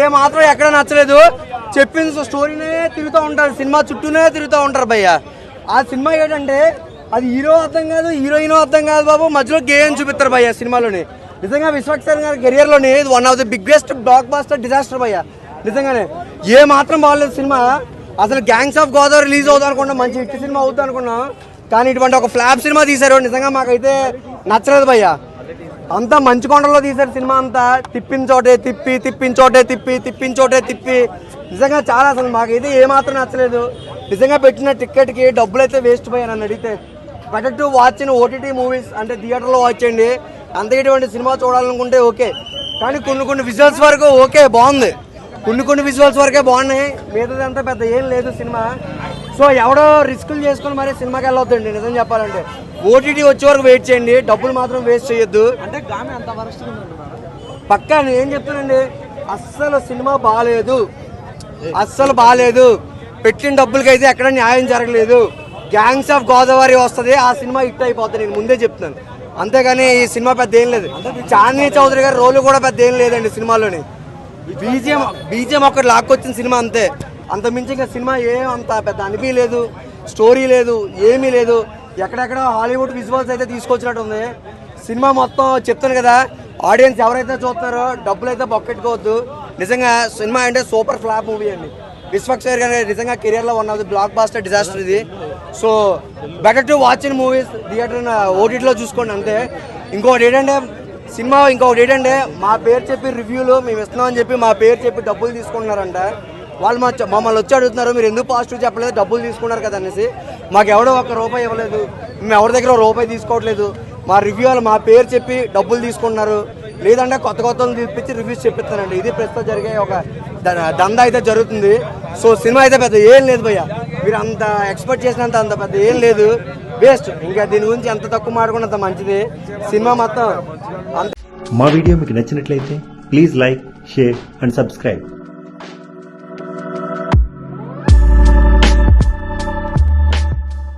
ఏ మాత్రం ఎక్కడ నచ్చలేదు. చెప్పిన స్టోరీనే తిరుగుతూ ఉంటారు సినిమా చుట్టూనే తిరుగుతూ ఉంటారు భయ్య. ఆ సినిమా ఏంటంటే అది హీరో అర్థం కాదు హీరోయిన్ అర్థం కాదు బాబు మధ్యలో గేమ్ చూపిస్తారు భయ్య సినిమాలోని. నిజంగా విశ్వక్సేన్ గారి కెరియర్లోని ఇది one of the biggest blockbuster disaster భయ్య. నిజంగానే ఏ మాత్రం బాగలేదు సినిమా. అసలు గ్యాంగ్స్ ఆఫ్ గోదావరి రిలీజ్ అవుతా అనుకున్నాం మంచి హిట్ సినిమా అవుతుంది అనుకున్నాం కానీ ఇటువంటి ఒక ఫ్లాప్ సినిమా తీశారు. నిజంగా మాకైతే నచ్చలేదు భయ్య. అంతా మంచుకొండలో తీశారు సినిమా అంతా. తిప్పించోటే తిప్పి తిప్పించోటే తిప్పి తిప్పించోటే తిప్పి. నిజంగా చాలా అసలు మాకు ఇది ఏమాత్రం నచ్చలేదు. నిజంగా పెట్టిన టికెట్కి డబ్బులు అయితే వేస్ట్ పోయాను నన్ను అడిగితే. Better to watch in OTT movies అంటే థియేటర్లో వాచ్ చేయండి. అంత ఇటువంటి సినిమా చూడాలనుకుంటే ఓకే. కానీ కొన్ని కొన్ని విజువల్స్ వరకు ఓకే బాగుంది. కొన్ని కొన్ని విజువల్స్ వరకే బాగున్నాయి. మిగతాదంతా పెద్ద ఏం లేదు సినిమా. సో ఎవడో రిస్కులు చేసుకొని మరి సినిమాకి వెళ్ళొద్దండి నిజం చెప్పాలంటే. ఓటీటీ వచ్చే వరకు వెయిట్ చేయండి డబ్బులు మాత్రం వేస్ట్ చేయొద్దు. అంటే గామె అంత పక్కా నేను ఏం చెప్తానండి అస్సలు సినిమా బాగాలేదు అస్సలు బాగాలేదు పెట్టిన డబ్బులకి అయితే ఎక్కడ న్యాయం జరగలేదు. గ్యాంగ్స్ ఆఫ్ గోదావరి వస్తుంది ఆ సినిమా హిట్ అయిపోతుంది నేను ముందే చెప్తున్నాను. అంతేగాని ఈ సినిమా పెద్ద ఏం లేదు. చాందిని చౌదరి గారి రోల్ కూడా పెద్ద ఏం లేదండి సినిమాలోని. బీజిఎం బీజిఎం ఒక్కటి లాక్కొచ్చిన సినిమా అంతే. అంత మించి సినిమా ఏం అంత పెద్ద అనిపించలేదు స్టోరీ లేదు ఏమీ లేదు. ఎక్కడెక్కడ హాలీవుడ్ విజువల్స్ అయితే తీసుకొచ్చినట్టు ఉంది సినిమా మొత్తం చెప్తాను కదా ఆడియన్స్ ఎవరైతే చూస్తున్నారో డబ్బులు అయితే బొక్కెట్టుకోవద్దు. నిజంగా సినిమా అంటే సూపర్ ఫ్లాప్ మూవీ అండి. విశ్వక్షర్ గారి నిజంగా కెరియర్లో one of the blockbuster disaster ఇది so better to watch in movies theatre ఓటీటీలో చూసుకోండి అంతే. ఇంకోటి ఏంటంటే సినిమా ఇంకొకటి ఏంటంటే మా పేరు చెప్పి రివ్యూలు మేము ఇస్తున్నామని చెప్పి మా పేరు చెప్పి డబ్బులు తీసుకుంటున్నారంట. వాళ్ళు మా మమ్మల్ని వచ్చి అడుగుతున్నారు మీరు ఎందుకు పాజిటివ్ చెప్పలేదు? డబ్బులు తీసుకున్నారు కదా అనేసి. మాకు ఎవడో రూపాయి ఇవ్వలేదు. మేము ఎవరి దగ్గర రూపాయి తీసుకోవట్లేదు. మా రివ్యూ మా పేరు చెప్పి డబ్బులు తీసుకుంటున్నారు లేదంటే కొత్త కొత్త వాళ్ళని రివ్యూస్ చెప్పిస్తానండి ఇది ప్రస్తుతం జరిగే ఒక దందా అయితే జరుగుతుంది. సో సినిమా అయితే పెద్ద ఏం లేదు భయ్య. మీరు అంత ఎక్స్పెక్ట్ చేసినంత అంత పెద్ద ఏం లేదు. వేస్ట్ ఇంకా దీని గురించి ఎంత తక్కువ మాట్లాడుకున్న అంత మంచిది. సినిమా మొత్తం అంత మా వీడియో మీకు నచ్చినట్లయితే please like share and subscribe.